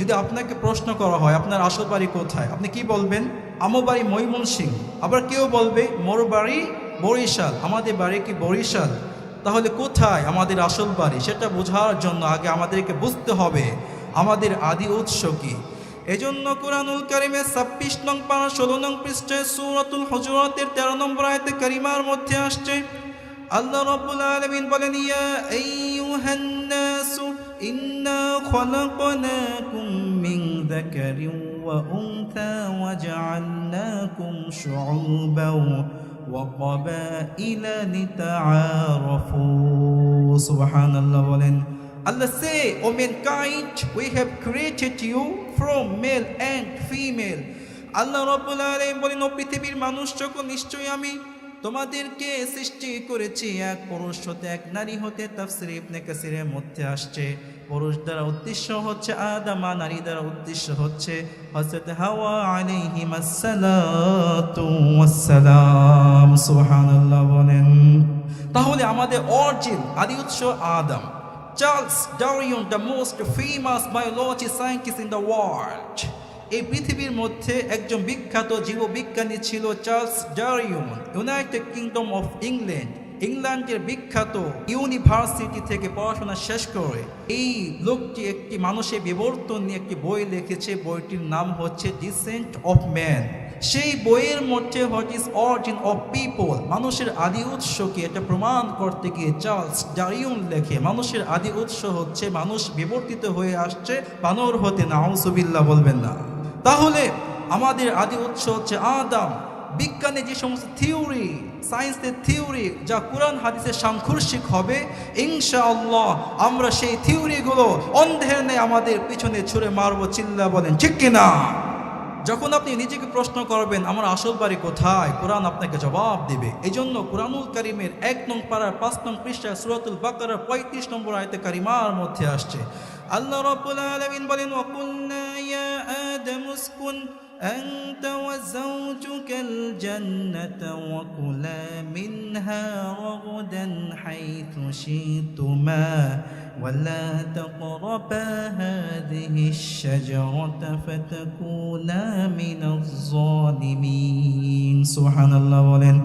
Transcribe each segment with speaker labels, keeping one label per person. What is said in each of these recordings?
Speaker 1: যদি আপনাকে প্রশ্ন করা হয়, আপনার আসল বাড়ি কোথায়? আপনি কি বলবেন? আমার বাড়ি ময়মনসিং আবার কেউ বলবে, মোর বাড়ি বরিশাল। আমাদের বাড়ি কি বরিশাল? তাহলে কোথায় আমাদের আসল বাড়ি? সেটা বোঝার জন্য আগে আমাদেরকে বুঝতে হবে, আমাদের আদি উৎস কি। এজন্য কোরআনুল কারিমের ছাব্বিশ নং পারা ষোলো নং পৃষ্ঠায় সুরাতুল হজরতের তেরো নম্বর আয়তে কারিমার মধ্যে আসছে, আল্লাহ রাব্বুল আলামিন বলেন, ইয়া আইয়ুহান মিন যাকারিন ওয়া উনথা ওয়া জাআলনাকুম শুউবান ওয়া ক্বাবাইলা লিতাআরাফু সুবহানাল্লাহ বলেন Allah say, O mankind, we have created you from male and female. আল্লাহ রব্বুল আলামিন বলেন ও পৃথিবীর মানুষ যখন নিশ্চয়ই আমি তোমাদেরকে সৃষ্টি করেছি এক পুরুষ হতে এক নারী হতে, তাফসির ইবনে কাসিরের মধ্যে আসছে। পুরুষ দ্বারা উদ্দেশ্য হচ্ছে আদামা নারী দ্বারা উদ্দেশ্য হচ্ছে হযরত হাওয়া আলাইহিম আসসালাতু ওয়াসসালাম। সুবহানাল্লাহ বলেন, তাহলে আমাদের অরিজিন আদি উৎস Adam. Charles Darwin the most famous biology scientist in the world. এই পৃথিবীর মধ্যে একজন বিখ্যাত জীববিজ্ঞানী ছিল Charles Darwin United Kingdom of England, ইংল্যান্ডের বিখ্যাত ইউনিভার্সিটি থেকে পড়াশোনা শেষ করে। এই লোকটি একটি মানুষের বিবর্তন নিয়ে একটি বই লিখেছে, বইটির নাম হচ্ছে ডিসেন্ট অফ ম্যান সেই বইয়ের মধ্যে what is origin of people মানুষের আদি উৎসকে এটা প্রমাণ করতে গিয়ে চার্লস ডারিউন লেখে, মানুষের আদি উৎস হচ্ছে, মানুষ বিবর্তিত হয়ে আসছে, বানর হতে নাউসুবিল্লাহ বলবেন না। তাহলে আমাদের আদি উৎস হচ্ছে আদাম। বিজ্ঞানে যে সমস্ত থিওরি সায়েন্সের থিওরি যা কোরআন হাদিসের সাংঘর্ষিক হবে, ইনশাআল্লাহ আমরা সেই থিওরিগুলো অন্ধের নেই আমাদের পিছনে ছুঁড়ে মারব চিল্লা বলেন, ঠিক কিনা? যখন আপনি নিজেকে প্রশ্ন করবেন, আমার আসল বাড়ি কোথায়? কোরআন আপনাকে জবাব দেবে। এই জন্য কোরআনুল করিমের এক নং পাড়ার পাঁচ নং পৃষ্ঠায় সুরাতুল বাকারার পঁয়ত্রিশ নম্বর আয়তে কারিমার মধ্যে আসছে। আল্লাহ রাব্বুল আলামিন বলেন আদামু উসকুন أنت وزوجك الجنة وكلا منها رغدا حيث شئتما ولا تقربا هذه الشجرة فتكونا من الظالمين سبحان الله বলেন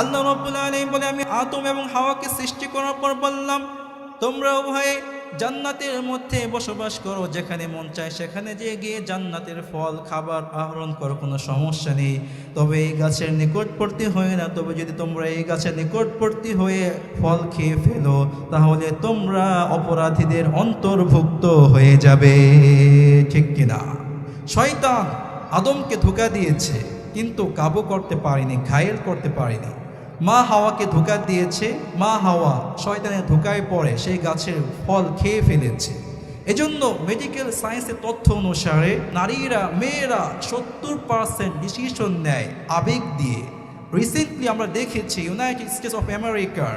Speaker 1: আল্লাহ রব্বুল আলামিন বলে আমি আদম এবং হাওয়াকে সৃষ্টি করার পর বললাম তোমরা উভয়ে জান্নাতের মধ্যে বসবাস করো, যেখানে মন চায় সেখানে যে গিয়ে জান্নাতের ফল, খাবার আহরণ করো, কোনো সমস্যা নেই। তবে এই গাছের নিকটবর্তী হয়ে না, তবে যদি তোমরা এই গাছের নিকটবর্তী হয়ে ফল খেয়ে ফেলো, তাহলে তোমরা অপরাধীদের অন্তর্ভুক্ত হয়ে যাবে। ঠিক কিনা? শয়তান আদমকে ধোকা দিয়েছে, কিন্তু কাবু করতে পারেনি, ঘায়েল করতে পারেনি। মা হাওয়াকে ধোকা দিয়েছে, মা হাওয়া শয়তানের ধোকায় পড়ে, সেই গাছের ফল খেয়ে ফেলেছে। এজন্য মেডিকেল সায়েন্সের তথ্য অনুসারে নারীরা, মেয়েরা সত্তর পার্সেন্ট ডিসিশন নেয় আবেগ দিয়ে। রিসেন্টলি আমরা দেখেছি ইউনাইটেড স্টেটস অফ আমেরিকার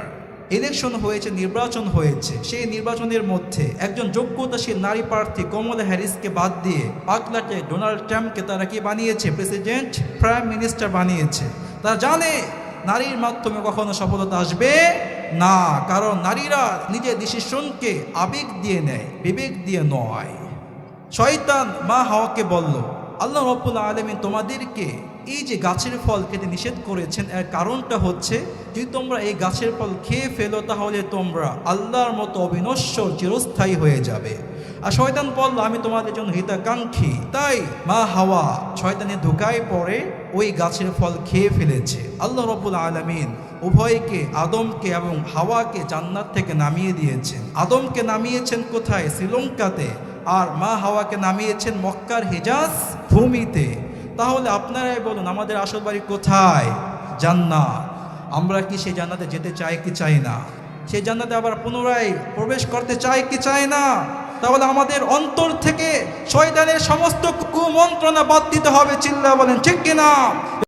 Speaker 1: ইলেকশন হয়েছে, নির্বাচন হয়েছে। সেই নির্বাচনের মধ্যে একজন যোগ্যতাশীল নারী প্রার্থী কমলা হ্যারিসকে বাদ দিয়ে পাকলাটে ডোনাল্ড ট্রাম্পকে তারা কি বানিয়েছে? প্রেসিডেন্ট প্রাইম মিনিস্টার বানিয়েছে। তারা জানে নারীর মাধ্যমে কখনো সফলতা আসবে না, কারণ নারীরা নিজের ডিসিশনকে আবেগ দিয়ে নেয়, বিবেক দিয়ে নয়। শয়তান মা হাওয়াকে বলল, আল্লাহ রব্বুল আলমিন তোমাদেরকে এই যে গাছের ফল খেতে নিষেধ করেছেন, এর কারণটা হচ্ছে যদি তোমরা এই গাছের ফল খেয়ে ফেলো, তাহলে তোমরা আল্লাহর মতো অবিনশ্বর চিরস্থায়ী হয়ে যাবে। আর শয়তান বলল, আমি তোমাদের জন্য হিতাকাঙ্ক্ষী। তাই মা হাওয়া শয়তানে ধোকায় পড়ে ওই গাছের ফল খেয়ে ফেলেছে। আল্লাহ রব্বুল আলমিন উভয়কে, আদমকে এবং হাওয়াকে জান্নাত থেকে নামিয়ে দিয়েছেন। আদমকে নামিয়েছেন কোথায়? শ্রীলঙ্কাতে। আর মা হাওয়াকে নামিয়েছেন মক্কার হেজাজ ভূমিতে। তাহলে আপনারাই বলুন, আমাদের আসল বাড়ি কোথায়? জান্নাত। আমরা কি সেই জান্নাতে যেতে চাই কি চাই না? সেই জান্নাতে আবার পুনরায় প্রবেশ করতে চাই কি চাই না? তাহলে আমাদের অন্তর থেকে শয়তানের সমস্ত কুমন্ত্রণা বাদ দিতে হবে চিল্লা বলেন ঠিক কিনা?